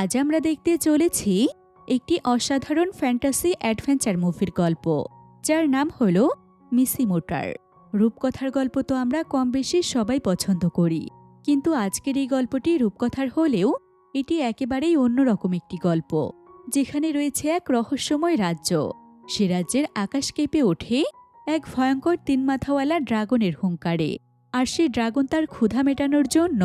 আজ আমরা দেখতে চলেছি একটি অসাধারণ ফ্যান্টাসি অ্যাডভেঞ্চার মুভির গল্প, যার নাম হল মিসি মোটার। রূপকথার গল্প তো আমরা কম বেশি সবাই পছন্দ করি, কিন্তু আজকের এই গল্পটি রূপকথার হলেও এটি একেবারেই অন্যরকম একটি গল্প, যেখানে রয়েছে এক রহস্যময় রাজ্য। সে রাজ্যের আকাশ কেঁপে ওঠে এক ভয়ঙ্কর তিন মাথাওয়ালা ড্রাগনের হুঙ্কারে, আর সেই ড্রাগন তার ক্ষুধা মেটানোর জন্য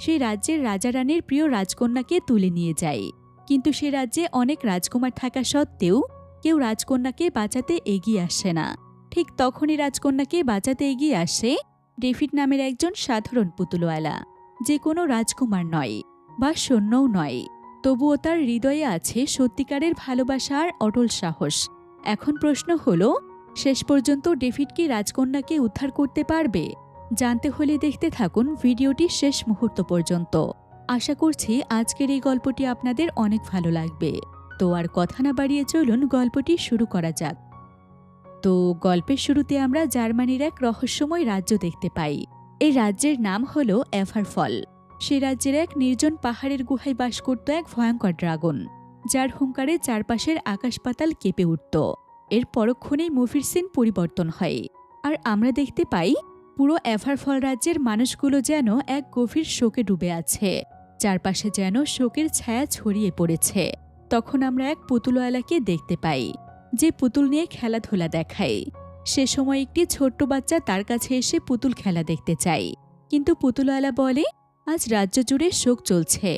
সেই রাজ্যের রাজা রানীর প্রিয় রাজকন্যাকে তুলে নিয়ে যায়। কিন্তু সে রাজ্যে অনেক রাজকুমার থাকা সত্ত্বেও কেউ রাজকন্যাকে বাঁচাতে এগিয়ে আসে না। ঠিক তখনই রাজকন্যাকে বাঁচাতে এগিয়ে আসে ডেভিড নামের একজন সাধারণ পুতুলওয়ালা। যে কোনো রাজকুমার নয় বা সৈন্যও নয়। তবুও তার হৃদয়ে আছে সত্যিকারের ভালোবাসা আর অটল সাহস। এখন প্রশ্ন হলো, শেষ পর্যন্ত ডেভিড কি রাজকন্যাকে উদ্ধার করতে পারবে? জানতে হলে দেখতে থাকুন ভিডিওটি শেষ মুহূর্ত পর্যন্ত। আশা করছি আজকের এই গল্পটি আপনাদের অনেক ভালো লাগবে। তো আর কথা না বাড়িয়ে চলুন গল্পটি শুরু করা যাক। তো গল্পের শুরুতে আমরা জার্মানির এক রহস্যময় রাজ্য দেখতে পাই। এই রাজ্যের নাম হল এভারফল। সে রাজ্যের এক নির্জন পাহাড়ের গুহায় বাস করত এক ভয়ঙ্কর ড্রাগন, যার হুঙ্কারে চারপাশের আকাশ পাতাল কেঁপে উঠত। এর পরক্ষণেই মুভির সিন পরিবর্তন হয়। আর আমরা দেখতে পাই পুরো এভারফল রাজ্যের মানুষগুলো যেন এক গভীর শোকে ডুবে আছে। চারপাশে যেন শোকের ছায়া ছড়িয়ে পড়েছে। তখন আমরা এক পুতুলওয়ালাকে দেখতে পাই, যে পুতুল নিয়ে খেলাধুলা দেখায়। সে সময় একটি ছোট্ট বাচ্চা তার কাছে এসে পুতুল খেলা দেখতে চায়। কিন্তু পুতুলওয়ালা বলে, আজ রাজ্য জুড়ে শোক চলছে,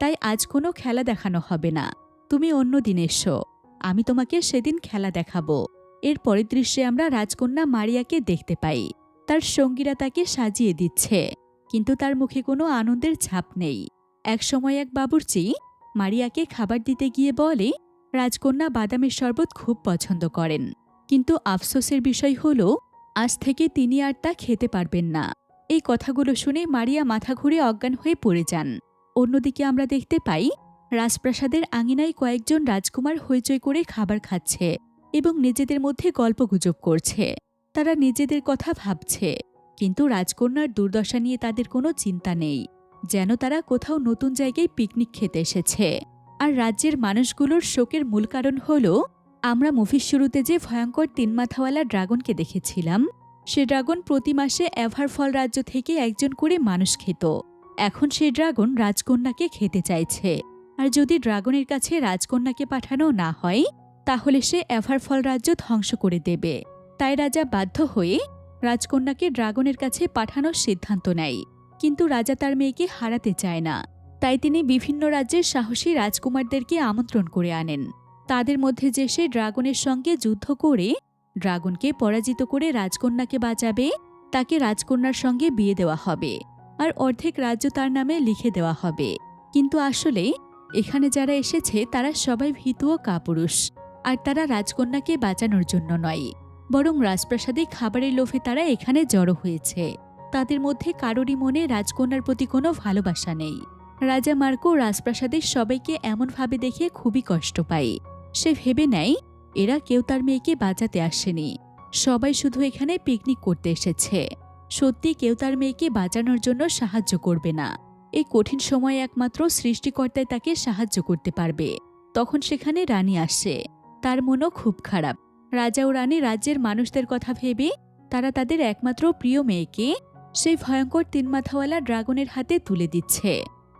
তাই আজ কোনো খেলা দেখানো হবে না। তুমি অন্য দিন এসো, আমি তোমাকে সেদিন খেলা দেখাবো। এর পরের দৃশ্যে আমরা রাজকন্যা মারিয়াকে দেখতে পাই। তার সঙ্গীরা তাকে সাজিয়ে দিচ্ছে। কিন্তু তার মুখে কোনো আনন্দের ছাপ নেই। একসময় এক বাবুর্চি মারিয়াকে খাবার দিতে গিয়ে বলে, রাজকন্যা বাদামের শরবত খুব পছন্দ করেন। কিন্তু আফসোসের বিষয় হল, আজ থেকে তিনি আর তা খেতে পারবেন না। এই কথাগুলো শুনে মারিয়া মাথা ঘুরে অজ্ঞান হয়ে পড়ে যান। অন্যদিকে আমরা দেখতে পাই, রাজপ্রাসাদের আঙিনায় কয়েকজন রাজকুমার হইচই করে খাবার খাচ্ছে এবং নিজেদের মধ্যে গল্পগুজব করছে। তারা নিজেদের কথা ভাবছে। কিন্তু রাজকন্যার দুর্দশা নিয়ে তাদের কোনো চিন্তা নেই। যেন তারা কোথাও নতুন জায়গায় পিকনিক খেতে এসেছে। আর রাজ্যের মানুষগুলোর শোকের মূল কারণ হল, আমরা মুভির শুরুতে যে ভয়ঙ্কর তিন মাথাওয়ালা ড্রাগনকে দেখেছিলাম, সে ড্রাগন প্রতি মাসে এভারফল রাজ্য থেকে একজন করে মানুষ খেত। এখন সে ড্রাগন রাজকন্যাকে খেতে চাইছে। আর যদি ড্রাগনের কাছে রাজকন্যাকে পাঠানো না হয়, তাহলে সে এভারফল রাজ্য ধ্বংস করে দেবে। তাই রাজা বাধ্য হয়ে রাজকন্যাকে ড্রাগনের কাছে পাঠানোর সিদ্ধান্ত নেয়। কিন্তু রাজা তার মেয়েকে হারাতে চায় না। তাই তিনি বিভিন্ন রাজ্যের সাহসী রাজকুমারদেরকে আমন্ত্রণ করে আনেন। তাদের মধ্যে যে সে ড্রাগনের সঙ্গে যুদ্ধ করে ড্রাগনকে পরাজিত করে রাজকন্যাকে বাঁচাবে, তাকে রাজকন্যার সঙ্গে বিয়ে দেওয়া হবে। আর অর্ধেক রাজ্য তার নামে লিখে দেওয়া হবে। কিন্তু আসলে এখানে যারা এসেছে তারা সবাই ভীতু ও কাপুরুষ। আর তারা রাজকন্যাকে বাঁচানোর জন্য নয়। বরং রাজপ্রাসাদে খাবারের লোভে তারা এখানে জড়ো হয়েছে। তাদের মধ্যে কারোরই মনে রাজকন্যার প্রতি কোনো ভালোবাসা নেই। রাজা মার্কো রাজপ্রাসাদের সবাইকে এমনভাবে দেখে খুবই কষ্ট পায়। সে ভেবে নেয়, এরা কেউ তার মেয়েকে বাঁচাতে আসেনি। সবাই শুধু এখানে পিকনিক করতে এসেছে। সত্যি কেউ তার মেয়েকে বাঁচানোর জন্য সাহায্য করবে না। এই কঠিন সময়ে একমাত্র সৃষ্টিকর্তায় তাকে সাহায্য করতে পারবে। তখন সেখানে রানী আসে। তার মনও খুব খারাপ। রাজা ও রানী রাজ্যের মানুষদের কথা ভেবে তারা তাদের একমাত্র প্রিয় মেয়েকে সেই ভয়ঙ্কর তিনমাথাওয়ালা ড্রাগনের হাতে তুলে দিচ্ছে।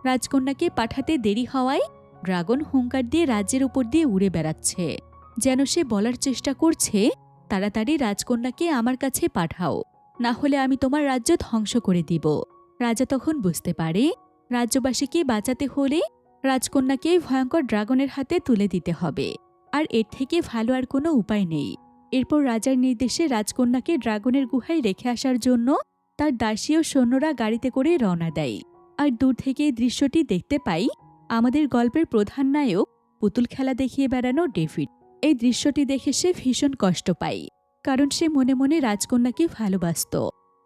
রাজকন্যাকে পাঠাতে দেরি হওয়ায় ড্রাগন হুঙ্কার দিয়ে রাজ্যের উপর দিয়ে উড়ে বেড়াচ্ছে। যেন সে বলার চেষ্টা করছে, তাড়াতাড়ি রাজকন্যাকে আমার কাছে পাঠাও, না হলে আমি তোমার রাজ্য ধ্বংস করে দিব। রাজা তখন বুঝতে পারে, রাজ্যবাসীকে বাঁচাতে হলে রাজকন্যাকে ভয়ঙ্কর ড্রাগনের হাতে তুলে দিতে হবে। আর এর থেকে ভালো আর কোনো উপায় নেই। এরপর রাজার নির্দেশে রাজকন্যাকে ড্রাগনের গুহায় রেখে আসার জন্য তার দাসী ও সৈন্যরা গাড়িতে করে রওনা দেয়। আর দূর থেকে দৃশ্যটি দেখতে পাই, আমাদের গল্পের প্রধান নায়ক পুতুল খেলা দেখিয়ে বেড়ানো ডেভিড। এই দৃশ্যটি দেখে সে ভীষণ কষ্ট পায়, কারণ সে মনে মনে রাজকন্যাকে ভালোবাসত।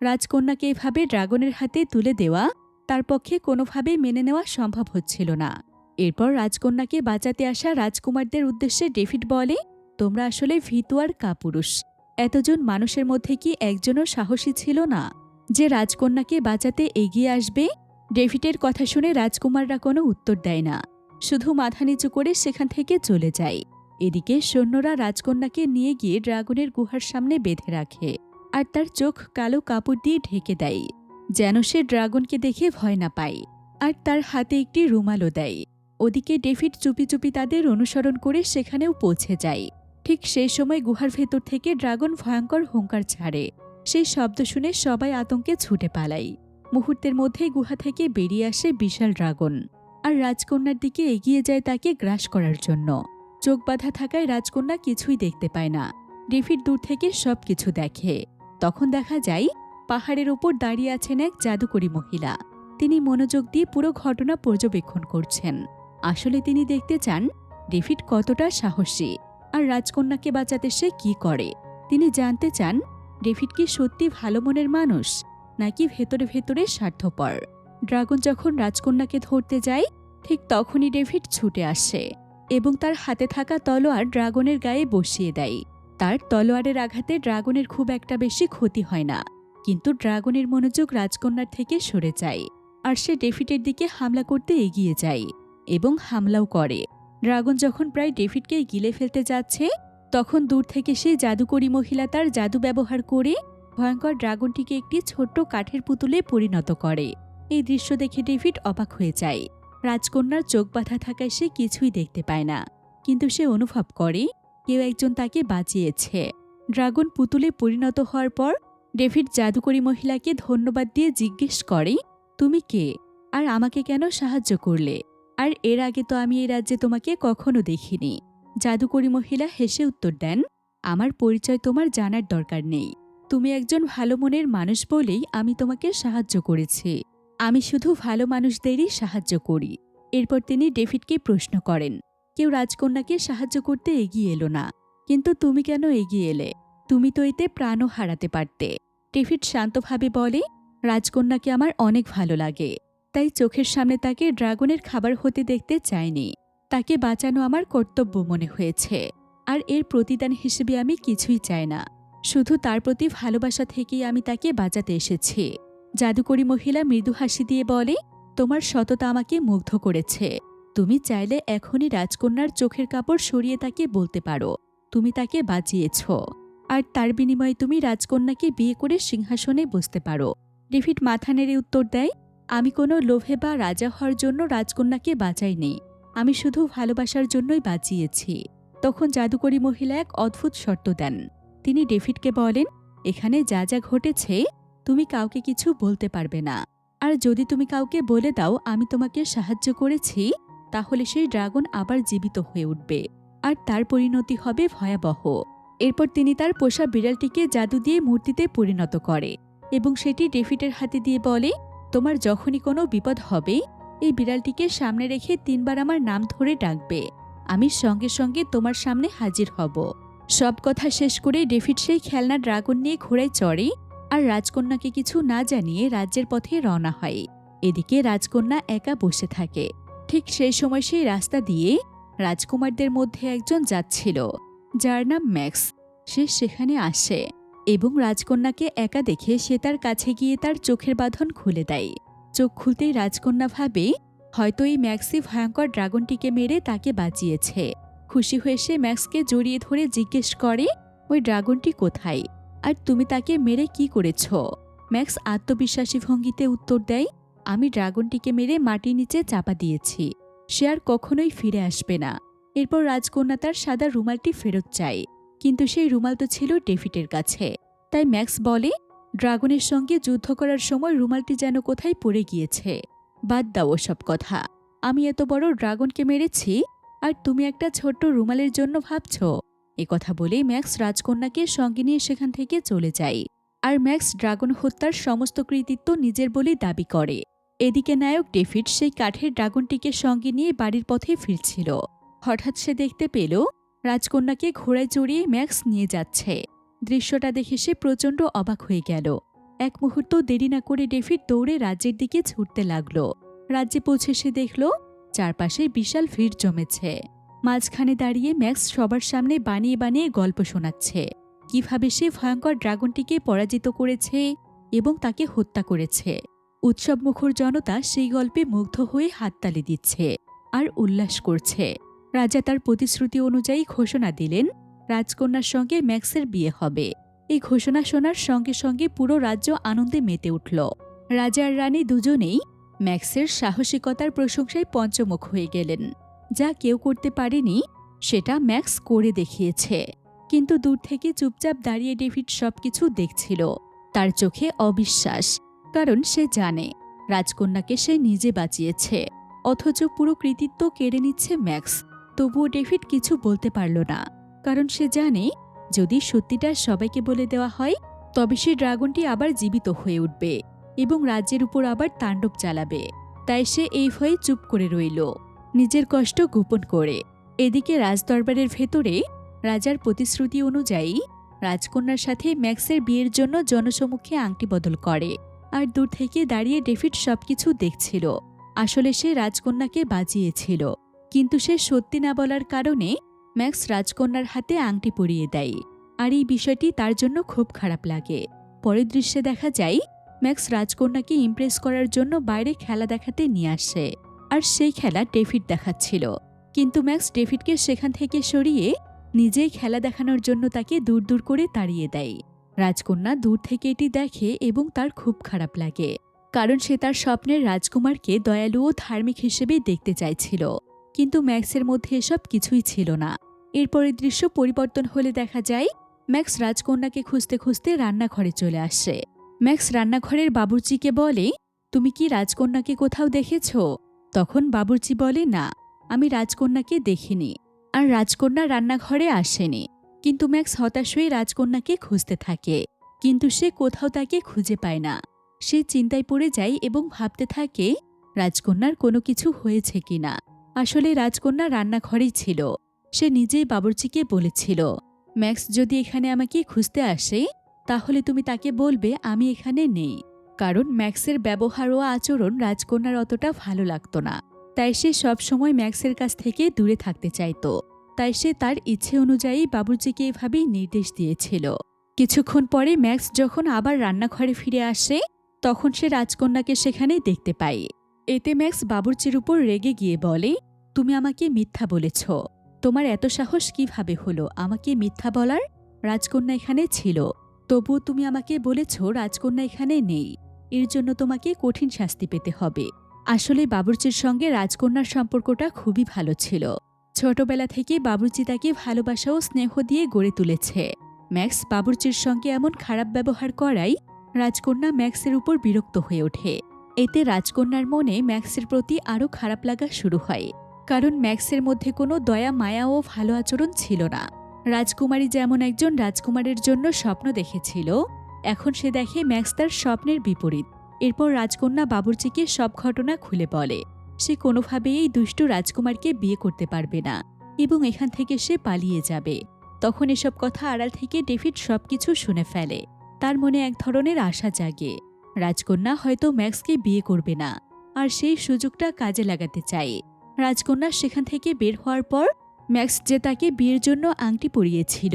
রাজকন্যাকে এভাবে ড্রাগনের হাতে তুলে দেওয়া তার পক্ষে কোনোভাবেই মেনে নেওয়া সম্ভব হচ্ছিল না। এরপর রাজকন্যাকে বাঁচাতে আসা রাজকুমারদের উদ্দেশ্যে ডেভিড বলে, তোমরা আসলে ভীতু আর কাপুরুষ। এতজন মানুষের মধ্যে কি একজনও সাহসী ছিল না যে রাজকন্যাকে বাঁচাতে এগিয়ে আসবে? ডেভিডের কথা শুনে রাজকুমাররা কোনো উত্তর দেয় না। শুধু মাথা নিচু করে সেখান থেকে চলে যায়। এদিকে সৈন্যরা রাজকন্যাকে নিয়ে গিয়ে ড্রাগনের গুহার সামনে বেঁধে রাখে আর তার চোখ কালো কাপড় দিয়ে ঢেকে দেয়, যেন সে ড্রাগনকে দেখে ভয় না পায় আর তার হাতে একটি রুমালও দেয়। ওদিকে ডেভিড চুপি চুপি তাদের অনুসরণ করে সেখানেও পৌঁছে যায়। ঠিক সেই সময় গুহার ভেতর থেকে ড্রাগন ভয়ঙ্কর হুঙ্কার ছাড়ে। সেই শব্দ শুনে সবাই আতঙ্কে ছুটে পালায়। মুহূর্তের মধ্যেই গুহা থেকে বেরিয়ে আসে বিশাল ড্রাগন। আর রাজকন্যার দিকে এগিয়ে যায় তাকে গ্রাস করার জন্য। চোখ বাঁধা থাকায় রাজকন্যা কিছুই দেখতে পায় না। ডেভিড দূর থেকে সব কিছু দেখে। তখন দেখা যায়, পাহাড়ের ওপর দাঁড়িয়ে আছেন এক জাদুকরী মহিলা। তিনি মনোযোগ দিয়ে পুরো ঘটনা পর্যবেক্ষণ করছেন। আসলে তিনি দেখতে চান ডেভিড কতটা সাহসী আর রাজকন্যাকে বাঁচাতে সে কি করে। তিনি জানতে চান ডেভিড কি সত্যি ভালো মনের মানুষ নাকি ভেতরে ভেতরে স্বার্থপর। ড্রাগন যখন রাজকন্যাকে ধরতে যায়, ঠিক তখনই ডেভিড ছুটে আসে এবং তার হাতে থাকা তলোয়ার ড্রাগনের গায়ে বসিয়ে দেয়। তার তলোয়ারের আঘাতে ড্রাগনের খুব একটা বেশি ক্ষতি হয় না, কিন্তু ড্রাগনের মনোযোগ রাজকন্যার থেকে সরে যায় আর সে ডেভিডের দিকে হামলা করতে এগিয়ে যায়। এবং হামলাও করে। ড্রাগন যখন প্রায় ডেভিডকে গিলে ফেলতে যাচ্ছে, তখন দূর থেকে সেই জাদুকরী মহিলা তার জাদু ব্যবহার করে ভয়ঙ্কর ড্রাগনটিকে একটি ছোট্ট কাঠের পুতুলে পরিণত করে। এই দৃশ্য দেখে ডেভিড অবাক হয়ে যায়। রাজকন্যার চোখ বাঁধা থাকায় সে কিছুই দেখতে পায় না। কিন্তু সে অনুভব করে, কেউ একজন তাকে বাঁচিয়েছে। ড্রাগন পুতুলে পরিণত হওয়ার পর, ডেভিড জাদুকরী মহিলাকে ধন্যবাদ দিয়ে জিজ্ঞেস করে, তুমি কে? আর আমাকে কেন সাহায্য করলে? আর এর আগে তো আমি এই রাজ্যে তোমাকে কখনো দেখিনি। জাদুকরী মহিলা হেসে উত্তর দেন, আমার পরিচয় তোমার জানার দরকার নেই। তুমি একজন ভালো মনের মানুষ বলেই আমি তোমাকে সাহায্য করেছি। আমি শুধু ভালো মানুষদেরই সাহায্য করি। এরপর তিনি ডেভিডকে প্রশ্ন করেন, কেউ রাজকন্যাকে সাহায্য করতে এগিয়ে এলো না। কিন্তু তুমি কেন এগিয়ে এলে? তুমি তো এতে প্রাণও হারাতে পারতে। ডেভিড শান্তভাবে বলে, রাজকন্যাকে আমার অনেক ভালো লাগে। তাই চোখের সামনে তাকে ড্রাগনের খাবার হতে দেখতে চাইনি। তাকে বাঁচানো আমার কর্তব্য মনে হয়েছে। আর এর প্রতিদান হিসেবে আমি কিছুই চাই না। শুধু তার প্রতি ভালোবাসা থেকেই আমি তাকে বাঁচাতে এসেছি। জাদুকরী মহিলা মৃদু হাসি দিয়ে বলে, তোমার সততা আমাকে মুগ্ধ করেছে। তুমি চাইলে এখনই রাজকন্যার চোখের কাপড় সরিয়ে তাকে বলতে পারো। তুমি তাকে বাঁচিয়েছ। আর তার বিনিময়ে তুমি রাজকন্যাকে বিয়ে করে সিংহাসনে বসতে পারো। ডেভিড মাথা নেড়ে উত্তর দেয় আমি কোনো লোভে বা রাজা হওয়ার জন্য রাজকন্যাকে বাঁচাইনি আমি শুধু ভালোবাসার জন্যই বাঁচিয়েছি। তখন জাদুকরী মহিলা এক অদ্ভুত শর্ত দেন। তিনি ডেভিডকে বলেন, এখানে যা যা ঘটেছে, তুমি কাউকে কিছু বলতে পারবে না। আর যদি তুমি কাউকে বলে দাও, আমি তোমাকে সাহায্য করেছি, তাহলে সেই ড্রাগন আবার জীবিত হয়ে উঠবে। আর তার পরিণতি হবে ভয়াবহ। এরপর তিনি তার পোষা বিড়ালটিকে জাদু দিয়ে মূর্তিতে পরিণত করে এবং সেটি ডেভিডের হাতে দিয়ে বলে তোমার যখনই কোনো বিপদ হবে, এই বিড়ালটিকে সামনে রেখে তিনবার আমার নাম ধরে ডাকবে। আমি সঙ্গে সঙ্গে তোমার সামনে হাজির হব। সব কথা শেষ করে ডেভিড সেই খেলনা ড্রাগন নিয়ে ঘোড়ায় চড়ে আর রাজকন্যাকে কিছু না জানিয়ে রাজ্যের পথে রওনা হয়। এদিকে রাজকন্যা একা বসে থাকে। ঠিক সেই সময় সেই রাস্তা দিয়ে রাজকুমারদের মধ্যে একজন যাচ্ছিল, যার নাম ম্যাক্স। সে সেখানে আসে। এবং রাজকন্যাকে একা দেখে সে তার কাছে গিয়ে তার চোখের বাঁধন খুলে দেয়। চোখ খুলতেই রাজকন্যা ভাবে, হয়তো এই ম্যাক্সি ভয়ঙ্কর ড্রাগনটিকে মেরে তাকে বাঁচিয়েছে। খুশি হয়ে সে ম্যাক্সকে জড়িয়ে ধরে জিজ্ঞেস করে, ওই ড্রাগনটি কোথায়? আর তুমি তাকে মেরে কি করেছ? ম্যাক্স আত্মবিশ্বাসী ভঙ্গিতে উত্তর দেয়, আমি ড্রাগনটিকে মেরে মাটির নিচে চাপা দিয়েছি। সে আর কখনোই ফিরে আসবে না। এরপর রাজকন্যা তার সাদা রুমালটি ফেরত চায়। কিন্তু সেই রুমাল তো ছিল ডেভিডের কাছে। তাই ম্যাক্স বলে, ড্রাগনের সঙ্গে যুদ্ধ করার সময় রুমালটি যেন কোথায় পড়ে গিয়েছে। বাদ দাও সব কথা। আমি এত বড় ড্রাগনকে মেরেছি, আর তুমি একটা ছোট্ট রুমালের জন্য ভাবছ? এ কথা বলেই ম্যাক্স রাজকন্যাকে সঙ্গে নিয়ে সেখান থেকে চলে যায়। আর ম্যাক্স ড্রাগন হত্যার সমস্ত কৃতিত্ব নিজের বলেই দাবি করে। এদিকে নায়ক ডেভিড সেই কাঠের ড্রাগনটিকে সঙ্গে নিয়ে বাড়ির পথে ফিরছিল। হঠাৎ সে দেখতে পেল রাজকন্যাকে ঘোড়ায় চড়িয়ে ম্যাক্স নিয়ে যাচ্ছে। দৃশ্যটা দেখে সে প্রচণ্ড অবাক হয়ে গেল। এক মুহূর্ত দেরি না করে ডেভিড দৌড়ে রাজ্যের দিকে ছুটতে লাগল। রাজ্যে পৌঁছে সে দেখল, চারপাশে বিশাল ভিড় জমেছে। মাঝখানে দাঁড়িয়ে ম্যাক্স সবার সামনে বানিয়ে বানিয়ে গল্প শোনাচ্ছে। কীভাবে সে ভয়ঙ্কর ড্রাগনটিকে পরাজিত করেছে এবং তাকে হত্যা করেছে। উৎসবমুখর জনতা সেই গল্পে মুগ্ধ হয়ে হাততালি দিচ্ছে আর উল্লাস করছে। রাজা তার প্রতিশ্রুতি অনুযায়ী ঘোষণা দিলেন, রাজকন্যার সঙ্গে ম্যাক্সের বিয়ে হবে। এই ঘোষণা শোনার সঙ্গে সঙ্গে পুরো রাজ্য আনন্দে মেতে উঠল। রাজা আর রানী দুজনেই ম্যাক্সের সাহসিকতার প্রশংসায় পঞ্চমুখ হয়ে গেলেন। যা কেউ করতে পারেনি, সেটা ম্যাক্স করে দেখিয়েছে। কিন্তু দূর থেকে চুপচাপ দাঁড়িয়ে ডেভিড সবকিছু দেখছিল। তার চোখে অবিশ্বাস, কারণ সে জানে, রাজকন্যাকে সে নিজে বাঁচিয়েছে। অথচ পুরো কৃতিত্ব কেড়ে নিচ্ছে ম্যাক্স। তবুও ডেভিড কিছু বলতে পারল না, কারণ সে জানে যদি সত্যিটা সবাইকে বলে দেওয়া হয়, তবে সে ড্রাগনটি আবার জীবিত হয়ে উঠবে এবং রাজ্যের উপর আবার তাণ্ডব চালাবে। তাই সে এই ভয়ে চুপ করে রইল, নিজের কষ্ট গোপন করে। এদিকে রাজদরবারের ভেতরে রাজার প্রতিশ্রুতি অনুযায়ী রাজকন্যার সাথে ম্যাক্সের বিয়ের জন্য জনসমুখে আংটি বদল করে আর দূর থেকে দাঁড়িয়ে ডেভিড সবকিছু দেখছিল। আসলে সে রাজকন্যাকে বাজিয়েছিল কিন্তু সে সত্যি না বলার কারণে ম্যাক্স রাজকন্যার হাতে আংটি পরিয়ে দেয়। আর এই বিষয়টি তার জন্য খুব খারাপ লাগে। পরের দৃশ্যে দেখা যায়, ম্যাক্স রাজকন্যাকে ইমপ্রেস করার জন্য বাইরে খেলা দেখাতে নিয়ে আসে। আর সেই খেলা ডেভিড দেখাচ্ছিল। কিন্তু ম্যাক্স ডেভিডকে সেখান থেকে সরিয়ে নিজেই খেলা দেখানোর জন্য তাকে দূর দূর করে তাড়িয়ে দেয়। রাজকন্যা দূর থেকে এটি দেখে এবং তার খুব খারাপ লাগে। কারণ সে তার স্বপ্নের রাজকুমারকে দয়ালু ও ধার্মিক হিসেবে দেখতে চাইছিল। কিন্তু ম্যাক্সের মধ্যে এসব কিছুই ছিল না। এরপরের দৃশ্য পরিবর্তন হলে দেখা যায়, ম্যাক্স রাজকন্যাকে খুঁজতে খুঁজতে রান্নাঘরে চলে আসে। ম্যাক্স রান্নাঘরের বাবুর্চিকে বলে, তুমি কি রাজকন্যাকে কোথাও দেখেছ? তখন বাবুর্চি বলে, না, আমি রাজকন্যাকে দেখিনি আর রাজকন্যা রান্নাঘরে আসেনি। কিন্তু ম্যাক্স হতাশ হয়ে রাজকন্যাকে খুঁজতে থাকে, কিন্তু সে কোথাও তাকে খুঁজে পায় না। সে চিন্তায় পড়ে যায় এবং ভাবতে থাকে, রাজকন্যার কোনো কিছু হয়েছে কিনা? আসলে রাজকন্যা রান্নাঘরেই ছিল। সে নিজেই বাবুর্চিকে বলেছিল, ম্যাক্স যদি এখানে আমাকে খুঁজতে আসে, তাহলে তুমি তাকে বলবে আমি এখানে নেই। কারণ ম্যাক্সের ব্যবহার ও আচরণ রাজকন্যার অতটা ভালো লাগত না। তাই সে সবসময় ম্যাক্সের কাছ থেকে দূরে থাকতে চাইত। তাই সে তার ইচ্ছে অনুযায়ী বাবুর্চিকে এভাবেই নির্দেশ দিয়েছিল। কিছুক্ষণ পরে ম্যাক্স যখন আবার রান্নাঘরে ফিরে আসে, তখন সে রাজকন্যাকে সেখানে দেখতে পায়। এতে ম্যাক্স বাবুর্চির উপর রেগে গিয়ে বলে তুমি আমাকে মিথ্যা বলেছ। তোমার এত সাহস কীভাবে হলো? আমাকে মিথ্যা বলার? রাজকন্যা এখানে ছিল। তবুও তুমি আমাকে বলেছ রাজকন্যা এখানে নেই। এর জন্য তোমাকে কঠিন শাস্তি পেতে হবে। আসলে বাবুর্চির সঙ্গে রাজকন্যার সম্পর্কটা খুবই ভালো ছিল। ছোটবেলা থেকে বাবুর্চি তাকে ভালোবাসা ও স্নেহ দিয়ে গড়ে তুলেছে। ম্যাক্স বাবুর্চির সঙ্গে এমন খারাপ ব্যবহার করাই রাজকন্যা ম্যাক্সের উপর বিরক্ত হয়ে ওঠে। এতে রাজকন্যার মনে ম্যাক্সের প্রতি আরও খারাপ লাগা শুরু হয়। কারণ ম্যাক্সের মধ্যে কোনো দয়া, মায়া ও ভালো আচরণ ছিল না। রাজকুমারী যেমন একজন রাজকুমারের জন্য স্বপ্ন দেখেছিল, এখন সে দেখে ম্যাক্স তার স্বপ্নের বিপরীত। এরপর রাজকন্যা বাবুর্চিকে সব ঘটনা খুলে বলে। সে কোনোভাবেই এই দুষ্টু রাজকুমারকে বিয়ে করতে পারবে না এবং এখান থেকে সে পালিয়ে যাবে। তখন এসব কথা আড়াল থেকে ডেভিড সবকিছু শুনে ফেলে। তার মনে এক ধরনের আশা জাগে। রাজকন্যা হয়তো ম্যাক্সকে বিয়ে করবে না, আর সেই সুযোগটা কাজে লাগাতে চায়। রাজকন্যা সেখান থেকে বের হওয়ার পর ম্যাক্স যে তাকে বিয়ের জন্য আংটি পরিয়েছিল,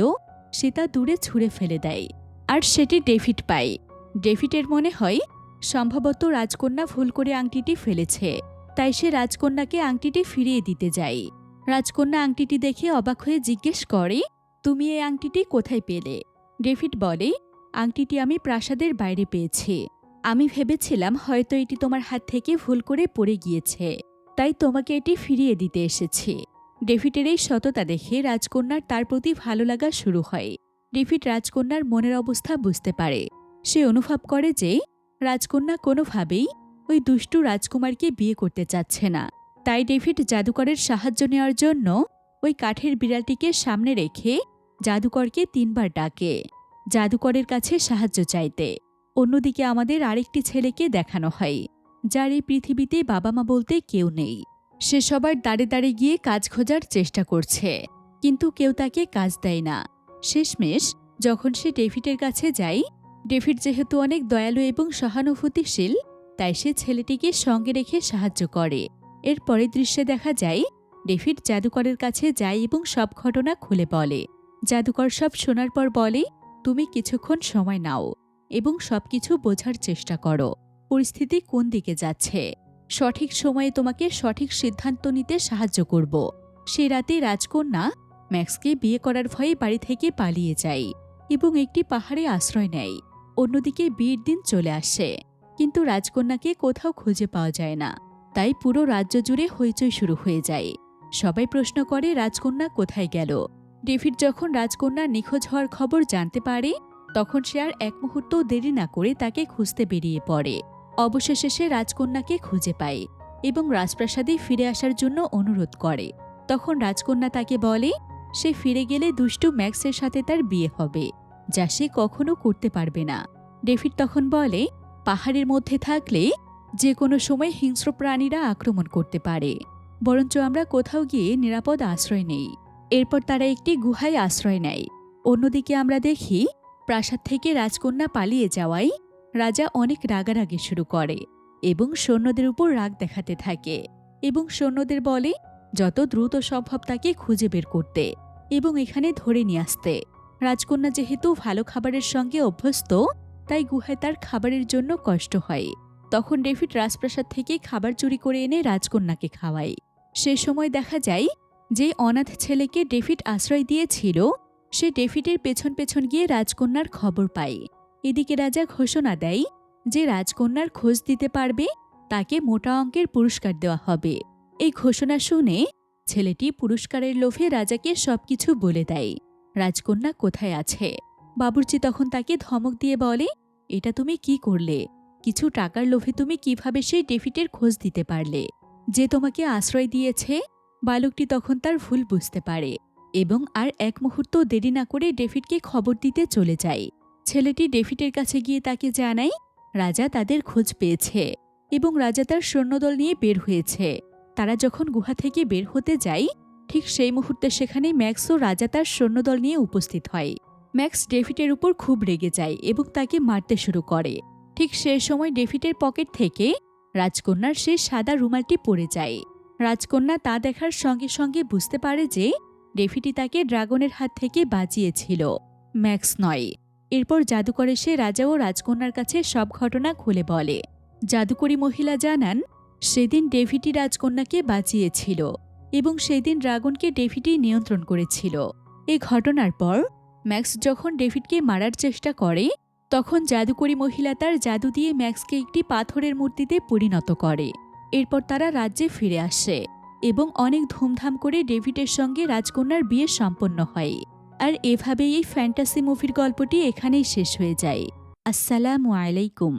সে তা দূরে ছুঁড়ে ফেলে দেয় আর সেটি ডেভিড পায়। ডেভিডের মনে হয়, সম্ভবত রাজকন্যা ভুল করে আংটিটি ফেলেছে, তাই সে রাজকন্যাকে আংটিটি ফিরিয়ে দিতে যায়। রাজকন্যা আংটিটি দেখে অবাক হয়ে জিজ্ঞেস করে, তুমি এই আংটিটি কোথায় পেলে? ডেভিড বলে, আংটিটি আমি প্রাসাদের বাইরে পেয়েছি। আমি ভেবেছিলাম হয়তো এটি তোমার হাত থেকে ভুল করে পড়ে গিয়েছে। তাই তোমাকে এটি ফিরিয়ে দিতে এসেছি। ডেভিডের এই সততা দেখে রাজকন্যার তার প্রতি ভালো লাগা শুরু হয়। ডেভিড রাজকন্যার মনের অবস্থা বুঝতে পারে। সে অনুভব করে যে রাজকন্যা কোনোভাবেই ওই দুষ্টু রাজকুমারকে বিয়ে করতে চাচ্ছে না। তাই ডেভিড জাদুকরের সাহায্য নেওয়ার জন্য ওই কাঠের বিড়ালটিকে সামনে রেখে জাদুকরকে তিনবার ডাকে। জাদুকরের কাছে সাহায্য চাইতে। অন্যদিকে আমাদের আরেকটি ছেলেকে দেখানো হয়। যার এই পৃথিবীতে বাবা মা বলতে কেউ নেই। সে সবার দাঁড়ে দাঁড়ে গিয়ে কাজ খোঁজার চেষ্টা করছে। কিন্তু কেউ তাকে কাজ দেয় না। শেষমেশ, যখন সে ডেভিডের কাছে যায়, ডেভিড যেহেতু অনেক দয়ালু এবং সহানুভূতিশীল, তাই সে ছেলেটিকে সঙ্গে রেখে সাহায্য করে। এর পরের দৃশ্যে দেখা যায়, ডেভিড জাদুকরের কাছে যায় এবং সব ঘটনা খুলে বলে। জাদুকর সব শোনার পর বলে, তুমি কিছুক্ষণ সময় নাও এবং সবকিছু বোঝার চেষ্টা করো। পরিস্থিতি কোন দিকে যাচ্ছে? সঠিক সময়ে তোমাকে সঠিক সিদ্ধান্ত নিতে সাহায্য করব। সে রাতে রাজকন্যা ম্যাক্সকে বিয়ে করার ভয়ে বাড়ি থেকে পালিয়ে যায় এবং একটি পাহাড়ে আশ্রয় নেয়। অন্যদিকে বিয়ের দিন চলে আসে। কিন্তু রাজকন্যাকে কোথাও খুঁজে পাওয়া যায় না। তাই পুরো রাজ্য জুড়ে হইচই শুরু হয়ে যায়। সবাই প্রশ্ন করে রাজকন্যা কোথায় গেল? ডেভিড যখন রাজকন্যা নিখোঁজ হওয়ার খবর জানতে পারে, তখন সে আর এক মুহূর্ত দেরি না করে তাকে খুঁজতে বেরিয়ে পড়ে। অবশেষে সে রাজকন্যাকে খুঁজে পায় এবং রাজপ্রাসাদে ফিরে আসার জন্য অনুরোধ করে। তখন রাজকন্যা তাকে বলে, সে ফিরে গেলে দুষ্টু ম্যাক্সের সাথে তার বিয়ে হবে, যা সে কখনো করতে পারবে না। ডেভিড তখন বলে, পাহাড়ের মধ্যে থাকলে যে কোনো সময় হিংস্র প্রাণীরা আক্রমণ করতে পারে, বরঞ্চ আমরা কোথাও গিয়ে নিরাপদ আশ্রয় নেই। এরপর তারা একটি গুহায় আশ্রয় নেয়। অন্যদিকে আমরা দেখি, প্রাসাদ থেকে রাজকন্যা পালিয়ে যাওয়ায় রাজা অনেক রাগারাগি শুরু করে এবং সৈন্যদের উপর রাগ দেখাতে থাকে এবং সৈন্যদের বলে, যত দ্রুত সম্ভব তাকে খুঁজে বের করতে এবং এখানে ধরে নিয়ে আসতে। রাজকন্যা যেহেতু ভালো খাবারের সঙ্গে অভ্যস্ত, তাই গুহায় তার খাবারের জন্য কষ্ট হয়। তখন ডেভিড রাজপ্রাসাদ থেকে খাবার চুরি করে এনে রাজকন্যাকে খাওয়ায়। সে সময় দেখা যায়, যে অনাথ ছেলেকে ডেভিড আশ্রয় দিয়েছিল, সে ডেভিডের পেছন পেছন গিয়ে রাজকন্যার খবর পায়। এদিকে রাজা ঘোষণা দেয় যে রাজকন্যার খোঁজ দিতে পারবে, তাকে মোটা অঙ্কের পুরস্কার দেওয়া হবে। এই ঘোষণা শুনে ছেলেটি পুরস্কারের লোভে রাজাকে সবকিছু বলে দেয়। রাজকন্যা কোথায় আছে? বাবুর্চি তখন তাকে ধমক দিয়ে বলে, এটা তুমি কি করলে? কিছু টাকার লোভে তুমি কীভাবে সেই ডেফিটের খোঁজ দিতে পারলে? যে তোমাকে আশ্রয় দিয়েছে, বালকটি তখন তার ভুল বুঝতে পারে এবং আর এক মুহূর্ত দেরি না করে ডেভিডকে খবর দিতে চলে যায়। ছেলেটি ডেভিডের কাছে গিয়ে তাকে জানায়, রাজা তাদের খোঁজ পেয়েছে এবং রাজা তার সৈন্যদল নিয়ে বের হয়েছে। তারা যখন গুহা থেকে বের হতে যায়, ঠিক সেই মুহূর্তে সেখানে ম্যাক্স ও রাজা তার সৈন্যদল নিয়ে উপস্থিত হয়। ম্যাক্স ডেভিডের উপর খুব রেগে যায় এবং তাকে মারতে শুরু করে। ঠিক সেই সময় ডেভিডের পকেট থেকে রাজকন্যার সেই সাদা রুমালটি পড়ে যায়। রাজকন্যা তা দেখার সঙ্গে সঙ্গে বুঝতে পারে যে ডেভিডি তাকে ড্রাগনের হাত থেকে বাঁচিয়েছিল। ম্যাক্স নয়। এরপর জাদুকর এসে রাজা ও রাজকন্যার কাছে সব ঘটনা খুলে বলে। জাদুকরী মহিলা জানান, সেদিন ডেভিডি রাজকন্যাকে বাঁচিয়েছিল এবং সেদিন ড্রাগনকে ডেভিডি নিয়ন্ত্রণ করেছিল। এই ঘটনার পর ম্যাক্স যখন ডেভিডকে মারার চেষ্টা করে, তখন জাদুকরী মহিলা তার জাদু দিয়ে ম্যাক্সকে একটি পাথরের মূর্তিতে পরিণত করে। এরপর তারা রাজ্যে ফিরে আসে এবং অনেক ধুমধাম করে ডেভিডের সঙ্গে রাজকন্যার বিয়ে সম্পন্ন হয়। আর এভাবেই এই ফ্যান্টাসি মুভির গল্পটি এখানেই শেষ হয়ে যায়। আসসালামু আলাইকুম।